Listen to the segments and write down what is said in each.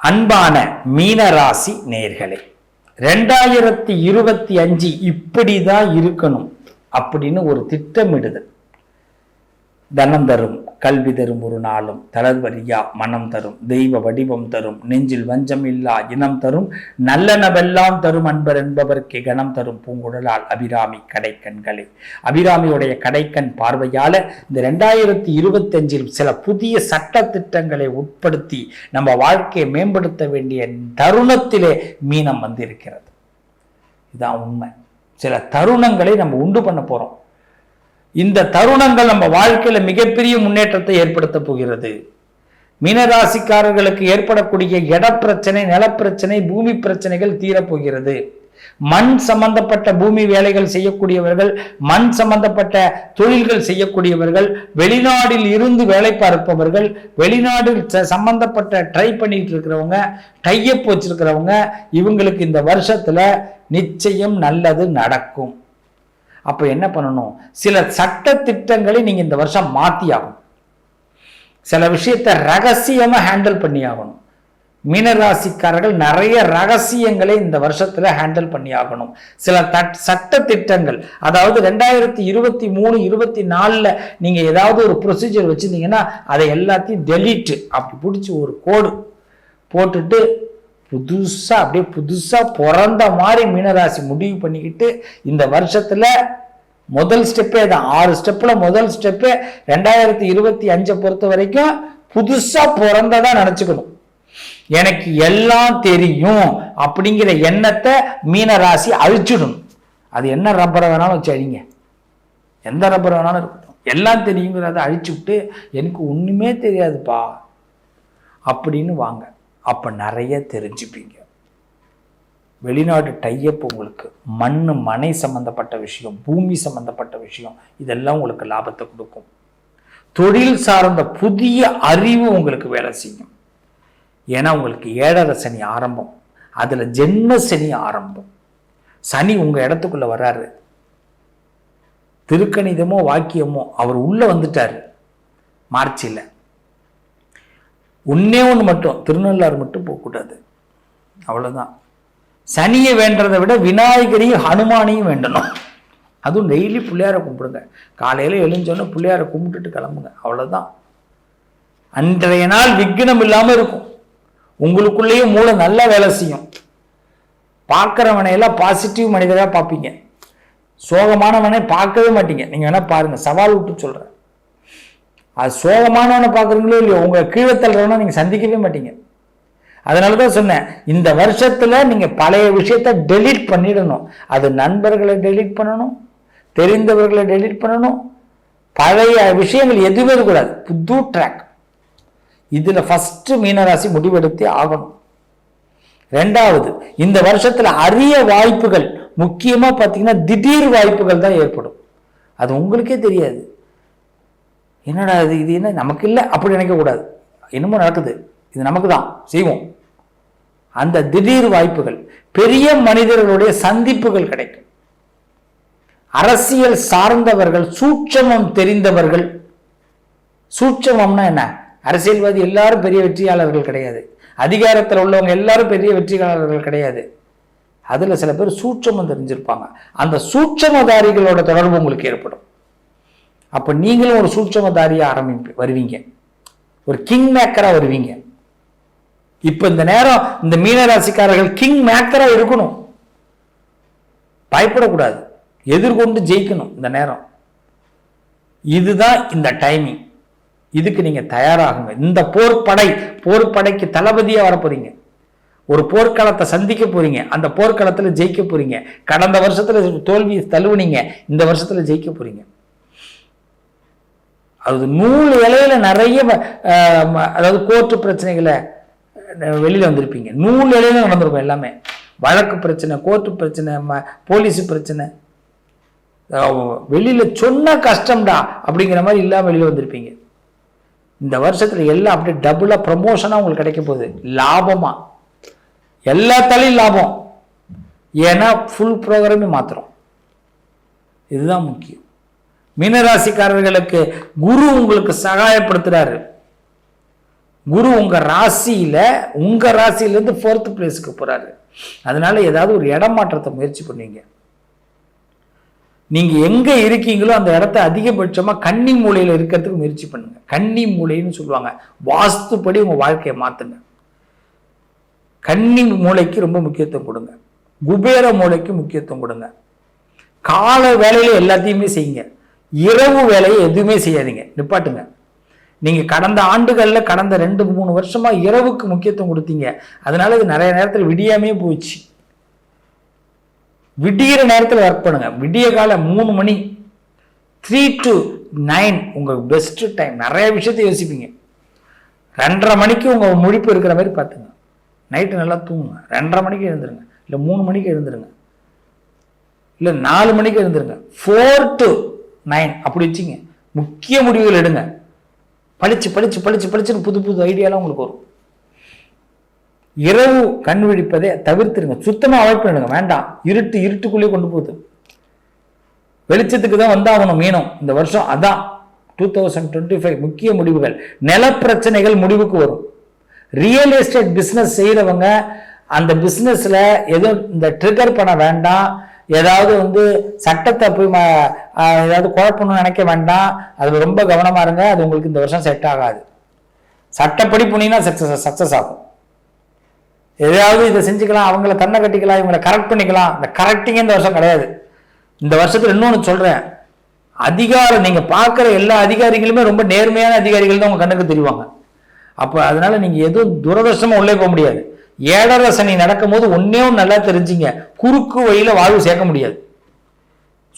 அன்பான மீனராசி நேர்களே ரெண்டாயிரத்தி இருபத்தி அஞ்சு இப்படிதான் இருக்கணும் அப்படின்னு ஒரு திட்டமிடுதல். தனம் தரும் கல்வி தரும் ஒரு நாளும் தளர்வரியா மனம் தரும் தெய்வ வடிவம் தரும் நெஞ்சில் வஞ்சம் இல்லா இனம் தரும் நல்லனவெல்லாம் தரும் அன்பர் என்பவர்க்கு கணம் தரும் பூங்குழலால் அபிராமி கடைக்கண்களே. அபிராமியுடைய கடைக்கண் பார்வையால இந்த ரெண்டாயிரத்தி இருபத்தஞ்சில் சில புதிய சட்ட திட்டங்களை உட்படுத்தி நம்ம வாழ்க்கையை மேம்படுத்த வேண்டிய தருணத்திலே மீனம் வந்திருக்கிறது. இதான் உண்மை. சில தருணங்களை நம்ம உண்டு பண்ண போறோம். இந்த தருணங்கள் நம்ம வாழ்க்கையில மிகப்பெரிய முன்னேற்றத்தை ஏற்படுத்த போகிறது. மீனராசிக்காரர்களுக்கு ஏற்படக்கூடிய இடப்பிரச்சனை நிலப்பிரச்சனை பூமி பிரச்சனைகள் தீரப்போகிறது மண் சம்பந்தப்பட்ட பூமி வேலைகள் செய்யக்கூடியவர்கள் மண் சம்பந்தப்பட்ட தொழில்கள் செய்யக்கூடியவர்கள் வெளிநாட்டில் இருந்து வேலை பார்ப்பவர்கள் வெளிநாடு சம்பந்தப்பட்ட ட்ரை பண்ணிட்டு இருக்கிறவங்க டையப் வச்சிருக்கிறவங்க இவங்களுக்கு இந்த வருஷத்துல நிச்சயம் நல்லது நடக்கும். அப்போ என்ன பண்ணணும்? சில சட்ட திட்டங்களை நீங்கள் இந்த வருஷம் மாற்றி ஆகணும் சில விஷயத்தை ரகசியமாக ஹேண்டில் பண்ணி ஆகணும் மீனராசிக்காரர்கள் நிறைய ரகசியங்களை இந்த வருஷத்தில் ஹேண்டில் பண்ணி ஆகணும் சில தட் சட்ட திட்டங்கள் அதாவது ரெண்டாயிரத்தி இருபத்தி மூணு இருபத்தி நாலில் நீங்கள் ஏதாவது ஒரு ப்ரொசீஜர் வச்சுருந்தீங்கன்னா அதை எல்லாத்தையும் டெலீட்டு அப்படி பிடிச்சி ஒரு கோடு போட்டுட்டு புதுசாக அப்படியே புதுசாக பிறந்த மாதிரி மீனராசி முடிவு பண்ணிக்கிட்டு இந்த வருஷத்தில் முதல் ஸ்டெப்பே தான். ஆறு ஸ்டெப்பில் முதல் ஸ்டெப்பே ரெண்டாயிரத்தி இருபத்தி அஞ்சை பொறுத்த வரைக்கும் புதுசாக பிறந்ததாக நினச்சிக்கணும். எனக்கு எல்லாம் தெரியும் அப்படிங்கிற எண்ணத்தை மீனராசி அழிச்சிடணும். அது என்ன ரப்பரை வேணாலும் வச்சு அழிங்க எந்த ரப்பர் வேணாலும் இருக்கட்டும். எல்லாம் தெரியுங்கிறத அழிச்சு விட்டு எனக்கு ஒன்றுமே தெரியாதுப்பா. அப்படின்னு வாங்க. அப்போ நிறைய தெரிஞ்சுப்பீங்க. வெளிநாடு டையப் உங்களுக்கு மண் மனை சம்பந்தப்பட்ட விஷயம் பூமி சம்பந்தப்பட்ட விஷயம் இதெல்லாம் உங்களுக்கு லாபத்தை கொடுக்கும். தொழில் சார்ந்த புதிய அறிவு உங்களுக்கு வேலை செய்யும். ஏன்னா உங்களுக்கு ஏழரை சனி ஆரம்பம். அதில் ஜென்ம சனி ஆரம்பம். சனி உங்கள் இடத்துக்குள்ளே வராரு. திருக்கணிதமோ வாக்கியமோ அவர் உள்ளே வந்துட்டார். மார்ச்சில். ஒன்றே ஒன்று மட்டும் திருநள்ளாறு மட்டும் போகக்கூடாது. அவ்வளோதான் சனியை வேண்டதை விட விநாயகரையும் ஹனுமானையும் வேண்டணும். அதுவும் டெய்லி பிள்ளையாரை கும்பிடுங்க. காலையில் எழுஞ்சோன்னே பிள்ளையாரை கும்பிட்டுட்டு கிளம்புங்க. அவ்வளோதான் அன்றைய நாள் விக்னம் இல்லாமல் இருக்கும். உங்களுக்குள்ளேயும் மூளை நல்லா வேலை செய்யும். பார்க்குறவனையெல்லாம் பாசிட்டிவ் மனிதராக பார்ப்பீங்க. சோகமானவனை பார்க்கவே மாட்டீங்க. நீங்கள் வேணால் பாருங்கள் சவால் விட்டு சொல்கிறேன் அது சோகமானவனை பார்க்குறீங்களோ இல்லையோ உங்கள் கீழே தள்ளுறவனை நீங்கள் சந்திக்கவே மாட்டீங்க. அதனால தான் சொன்னேன் இந்த வருஷத்தில் நீங்கள் பழைய விஷயத்தை டெலீட் பண்ணிடணும். அது நண்பர்களை டெலீட் பண்ணணும் தெரிந்தவர்களை டெலீட் பண்ணணும். பழைய விஷயங்கள் எதுவுமே இருக்கக்கூடாது. புது ட்ராக் இதில் ஃபஸ்ட்டு மீனராசி முடிவெடுத்தே ஆகணும். ரெண்டாவது இந்த வருஷத்தில் அரிய வாய்ப்புகள் முக்கியமாக பார்த்தீங்கன்னா திடீர் வாய்ப்புகள் தான் ஏற்படும். அது உங்களுக்கே தெரியாது. என்னடா இது இது என்ன? நமக்கு இல்லை அப்படி நினைக்கக்கூடாது. என்னமோ நடக்குது. இது நமக்கு தான் செய்வோம். அந்த திடீர் வாய்ப்புகள் பெரிய மனிதர்களுடைய சந்திப்புகள் கிடைக்கும். அரசியல் சார்ந்தவர்கள் சூட்சமம் தெரிந்தவர்கள். சூட்சமம்னா என்ன? அரசியல்வாதி எல்லாரும் பெரிய வெற்றியாளர்கள் கிடையாது. அதிகாரத்தில் உள்ளவங்க எல்லாரும் பெரிய வெற்றியாளர்கள் கிடையாது. அதில் சில பேர் சூட்சமம் தெரிஞ்சிருப்பாங்க. அந்த சூட்சமதாரிகளோட தொடர்பு உங்களுக்கு ஏற்படும். அப்போ நீங்களும் ஒரு சூட்சமதாரியாக ஆரம்பிப்பு வருவீங்க. ஒரு கிங் மேக்கராக வருவீங்க. இப்போ இந்த நேரம் இந்த மீனராசிக்காரர்கள் கிங் மேக்கராக இருக்கணும். பயப்படக்கூடாது. எதிர்கொண்டு ஜெயிக்கணும் இந்த நேரம். இதுதான் இந்த டைமிங் இதுக்கு நீங்கள் தயாராகுங்க. இந்த போர்ப்படை போர்ப்படைக்கு தளபதியாக வரப்போறீங்க. ஒரு போர்க்களத்தை சந்திக்க போறீங்க. அந்த போர்க்களத்தில் ஜெயிக்க போறீங்க. கடந்த வருஷத்தில் தோல்வி தழுவுனீங்க. இந்த வருஷத்தில் ஜெயிக்க போறீங்க. அது நூல் இலையில நிறைய அதாவது கோர்ட்டு பிரச்சனைகளை வெளியில் வந்திருப்பீங்க. நூல் இலையில நடந்திருக்கும் எல்லாமே. வழக்கு பிரச்சனை கோர்ட்டு பிரச்சனை போலீஸ் பிரச்சனை. வெளியில் சொன்னால் கஷ்டம்டா அப்படிங்கிற மாதிரி இல்லாமல் வெளியில் வந்திருப்பீங்க. இந்த வருஷத்தில் எல்லாம் அப்படியே டபுளாக ப்ரமோஷனாக உங்களுக்கு கிடைக்க போகுது. லாபமாக எல்லாத்தாலையும் லாபம். ஏன்னா ஃபுல் ப்ரோக்ராமே மாத்திரம் இதுதான் முக்கியம். மீனராசிக்காரர்களுக்கு குரு உங்களுக்கு சகாயப்படுத்துறாரு. குரு உங்க ராசியில உங்க ராசியிலேருந்து ஃபோர்த் பிளேஸுக்கு போறாரு. அதனால ஏதாவது ஒரு இடம் மாற்றத்தை முயற்சி பண்ணுவீங்க நீங்க எங்க இருக்கீங்களோ அந்த இடத்த அதிகபட்சமா கன்னி மூலையில இருக்கிறதுக்கு முயற்சி பண்ணுங்க. கன்னி மூலைன்னு சொல்லுவாங்க. வாஸ்துப்படி உங்க வாழ்க்கையை மாத்துங்க. கன்னி மூளைக்கு ரொம்ப முக்கியத்துவம் கொடுங்க. குபேர மூளைக்கு முக்கியத்துவம் கொடுங்க. கால வேலையில எல்லாத்தையுமே செய்யுங்க. இரவு வேலையை எதுவுமே செய்யாதீங்க. நிப்பாட்டுங்க. நீங்கள் கடந்த ஆண்டுகளில் கடந்த ரெண்டு மூணு வருஷமாக இரவுக்கு முக்கியத்துவம் கொடுத்தீங்க. அதனால இது நிறைய நேரத்தில் விடியாமே போச்சு விடிகிற நேரத்தில் ஒர்க் பண்ணுங்க. விடிய கால மூணு மணி த்ரீ டு நைன் உங்கள் பெஸ்ட்டு டைம் நிறைய விஷயத்தை யோசிப்பீங்க. ரெண்டரை மணிக்கு உங்கள் முழிப்பு இருக்கிற மாதிரி பார்த்துங்க. நைட்டு நல்லா தூங்குங்க. ரெண்டரை மணிக்கு எழுந்துருங்க. இல்லை மூணு மணிக்கு எழுந்துருங்க. இல்லை நாலு மணிக்கு எழுந்துருங்க. ஃபோர் டு நைன் அப்படி வச்சுங்க. முக்கிய முடிவுகள் எடுங்க. பளிச்சு பளிச்சு பளிச்சு பளிச்சுன்னு புது புது ஐடியாலாம் உங்களுக்கு வரும். இரவு கண் விழிப்பதை தவிர்த்துருங்க. சுத்தமாக அவாய்ட் பண்ணுங்க வேண்டாம். இருட்டு இருட்டுக்குள்ளேயே கொண்டு போகுது. வெளிச்சத்துக்கு தான் வந்தாகணும் மீனம். இந்த வருஷம் அதான். டூ தௌசண்ட் டுவெண்ட்டி ஃபைவ் முக்கிய முடிவுகள். நிலப்பிரச்சனைகள் முடிவுக்கு வரும். ரியல் எஸ்டேட் பிஸ்னஸ் செய்கிறவங்க அந்த பிஸ்னஸில் எதுவும் இந்த ட்ரிகர் பண்ண வேண்டாம். ஏதாவது வந்து சட்டத்தை போய் ஏதாவது குழப்பணும்னு நினைக்க வேண்டாம். அது ரொம்ப கவனமாக இருங்க. அது உங்களுக்கு இந்த வருஷம் செட் ஆகாது. சட்டப்படி போனீங்கன்னா சக்ஸஸ் சக்ஸஸ் ஆகும். எதையாவது இதை செஞ்சுக்கலாம் அவங்கள தன்னை கட்டிக்கலாம் இவங்களை கரெக்ட் பண்ணிக்கலாம். இந்த கரெக்டிங்கே இந்த வருஷம் கிடையாது. இந்த வருஷத்தில் இன்னொன்று சொல்கிறேன் அதிகாரம் நீங்கள் பார்க்குற எல்லா அதிகாரிகளுமே ரொம்ப நேர்மையான அதிகாரிகள் தான் உங்கள் கண்ணுக்கு தெரிவாங்க. அப்போ அதனால் நீங்கள் எதுவும் துரதிருஷ்டமாக உள்ளே போக முடியாது. ஏழரை சனி நடக்கும்போது ஒன்னே ஒன்று நல்லா தெரிஞ்சுங்க. குறுக்கு வழியில் வாழ்வு சேர்க்க முடியாது.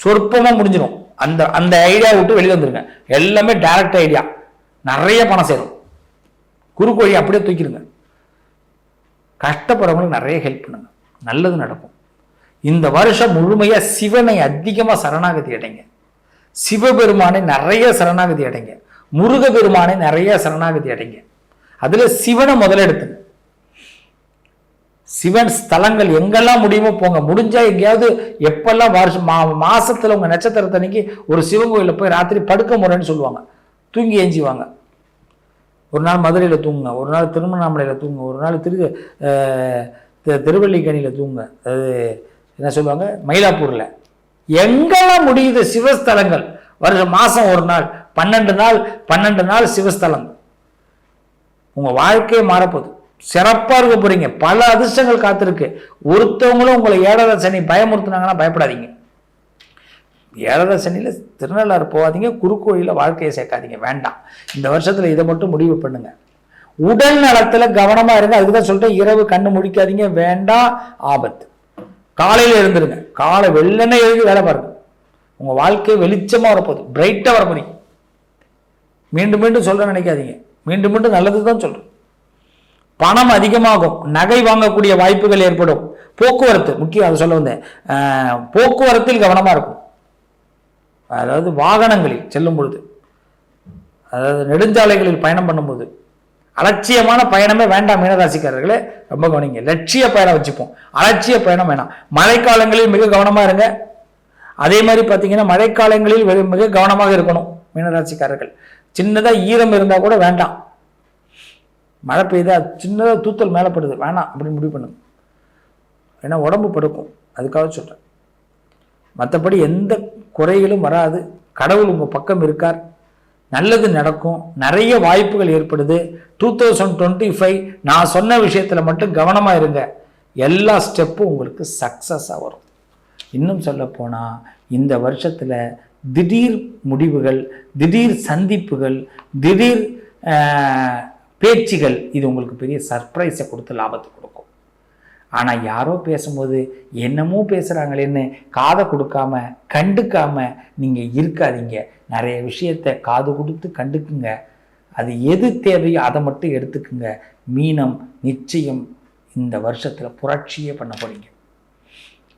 சொற்பமாக முடிஞ்சிடும் அந்த அந்த ஐடியா விட்டு வெளியே வந்துருங்க. எல்லாமே டைரக்ட் ஐடியா நிறைய பணம் சேரும். குறுக்கு வழி அப்படியே தூக்கிடுங்க. கஷ்டப்படுறவங்களுக்கு நிறைய ஹெல்ப் பண்ணுங்க. நல்லது நடக்கும். இந்த வருஷம் முழுமையாக சிவனை அதிகமாக சரணாகதி அடைங்க. சிவபெருமானை நிறைய சரணாகதி அடைங்க. முருக பெருமானை நிறைய சரணாகதி அடைங்க. அதில் சிவனை முதல்ல எடுத்துங்க. சிவன் ஸ்தலங்கள் எங்கெல்லாம் முடியுமோ போங்க. முடிஞ்சால் எங்கேயாவது எப்பெல்லாம் வருஷம் மா மாதத்தில் உங்கள் நட்சத்திரத்தன்னைக்கு ஒரு சிவன் கோயிலில் போய் ராத்திரி படுக்க முறைன்னு சொல்லுவாங்க. தூங்கி ஏஞ்சிவாங்க. ஒரு நாள் மதுரையில் தூங்குங்க. ஒரு நாள் திருமணாமலையில் தூங்குங்க. ஒரு நாள் திரு திருவள்ளிக்கணியில் தூங்குங்க. அது என்ன சொல்லுவாங்க? மயிலாப்பூரில். எங்கெல்லாம் முடியுது சிவஸ்தலங்கள்? வருஷம் மாதம் ஒரு நாள் பன்னெண்டு நாள் பன்னெண்டு நாள் சிவஸ்தலம். உங்கள் வாழ்க்கையே மாறப்போகுது. சிறப்பாக இருக்க போகிறீங்க பல அதிர்ஷ்டங்கள் காத்திருக்கு. ஒருத்தவங்களும் உங்களை ஏழரை சனி பயமுறுத்துனாங்கன்னா பயப்படாதீங்க. ஏழரை சனியில் திருநள்ளாறு போகாதீங்க. குறுக்கோயிலில் வாழ்க்கையை சேர்க்காதீங்க. வேண்டாம். இந்த வருஷத்தில் இதை மட்டும் முடிவு பண்ணுங்க. உடல் நலத்தில் கவனமாக இருங்க. அதுக்கு தான் சொல்லிட்டு இரவு கண்ணு முடிக்காதீங்க. வேண்டாம். ஆபத்து. காலையில் எழுந்துருங்க. காலை வெள்ளனே எழுதி வேலை பாருங்க. உங்கள் வாழ்க்கை வெளிச்சமாக வரப்போகுது. பிரைட்டாக வரப்போறீங்க மீண்டும் மீண்டும் சொல்கிறேன் நினைக்காதீங்க. மீண்டும் மீண்டும் நல்லது தான் சொல்கிறேன் பணம் அதிகமாகும். நகை வாங்கக்கூடிய வாய்ப்புகள் ஏற்படும். போக்குவரத்து முக்கியம் அதை சொல்ல வந்தேன். போக்குவரத்தில் கவனமாக இருக்கும். அதாவது வாகனங்களில் செல்லும் பொழுது. அதாவது நெடுஞ்சாலைகளில் பயணம் பண்ணும்போது. அலட்சியமான பயணமே வேண்டாம் மீனராசிக்காரர்களே. ரொம்ப கவனிங்க. லட்சிய பயணம் வச்சுப்போம். அலட்சிய பயணம் வேணாம். மழைக்காலங்களில் மிக கவனமாக இருங்க. அதே மாதிரி பார்த்தீங்கன்னா மழைக்காலங்களில் மிக கவனமாக இருக்கணும் மீனராசிக்காரர்கள். சின்னதாக ஈரம் இருந்தால் கூட வேண்டாம். மழை பெய்தா சின்னதாக தூத்தல் மேலே படுது. வேணாம் அப்படின்னு முடிவு பண்ணுங்க ஏன்னா உடம்பு படுக்கும். அதுக்காக சொல்கிறேன் மற்றபடி எந்த குறைகளும் வராது. கடவுள் உங்கள் பக்கம் இருக்கார். நல்லது நடக்கும். நிறைய வாய்ப்புகள் ஏற்படுது. டூ தௌசண்ட் டுவெண்ட்டி ஃபைவ் நான் சொன்ன விஷயத்தில் மட்டும் கவனமாக இருங்க. எல்லா ஸ்டெப்பும் உங்களுக்கு சக்ஸஸாக வரும். இன்னும் சொல்லப்போனால் இந்த வருஷத்தில் திடீர் முடிவுகள் திடீர் சந்திப்புகள் திடீர் பேச்சுகள் இது உங்களுக்கு பெரிய சர்ப்ரைஸை கொடுத்து லாபத்தை கொடுக்கும். ஆனால் யாரோ பேசும்போது என்னமோ பேசுகிறாங்களேன்னு காதை கொடுக்காம கண்டுக்காம நீங்கள் இருக்காதீங்க. நிறைய விஷயத்தை காது கொடுத்து கண்டுக்குங்க. அது எது தேவையோ அதை மட்டும் எடுத்துக்குங்க. மீனம் நிச்சயம் இந்த வருஷத்தில் புரட்சியே பண்ண போகிறீங்க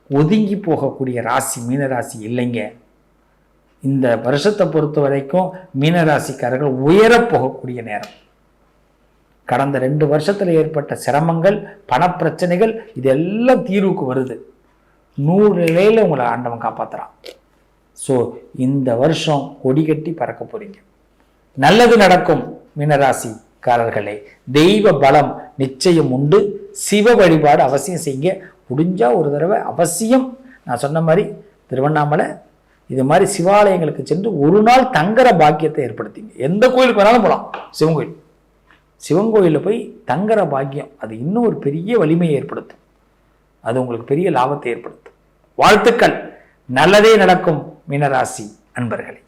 ஒதுங்கி போகக்கூடிய ராசி மீனராசி இல்லைங்க. இந்த வருஷத்தை பொறுத்த வரைக்கும் மீனராசிக்காரர்கள் உயரப் போகக்கூடிய நேரம். கடந்த ரெண்டு வருஷத்தில் ஏற்பட்ட சிரமங்கள் பணப்பிரச்சனைகள் இதெல்லாம் தீர்வுக்கு வருது. நூறு நிலையில் உங்களை ஆண்டவன் காப்பாற்றுறான் ஸோ இந்த வருஷம் கொடி கட்டி பறக்க போகிறீங்க நல்லது நடக்கும் மீனராசிக்காரர்களே. தெய்வ பலம் நிச்சயம் உண்டு. சிவ வழிபாடு அவசியம் செய்யுங்க. முடிஞ்சால் ஒரு தடவை அவசியம். நான் சொன்ன மாதிரி திருவண்ணாமலை இது மாதிரி சிவாலயங்களுக்கு சென்று ஒரு நாள் தங்குற பாக்கியத்தை ஏற்படுத்திங்க. எந்த கோயிலுக்கு வேணாலும் போகலாம் சிவன் கோயில். சிவன் கோயிலில் போய் தங்குற பாக்கியம் அது இன்னும் ஒரு பெரிய வலிமையை ஏற்படுத்தும். அது உங்களுக்கு பெரிய லாபத்தை ஏற்படுத்தும். வாழ்த்துக்கள். நல்லதே நடக்கும் மீனராசி அன்பர்களே.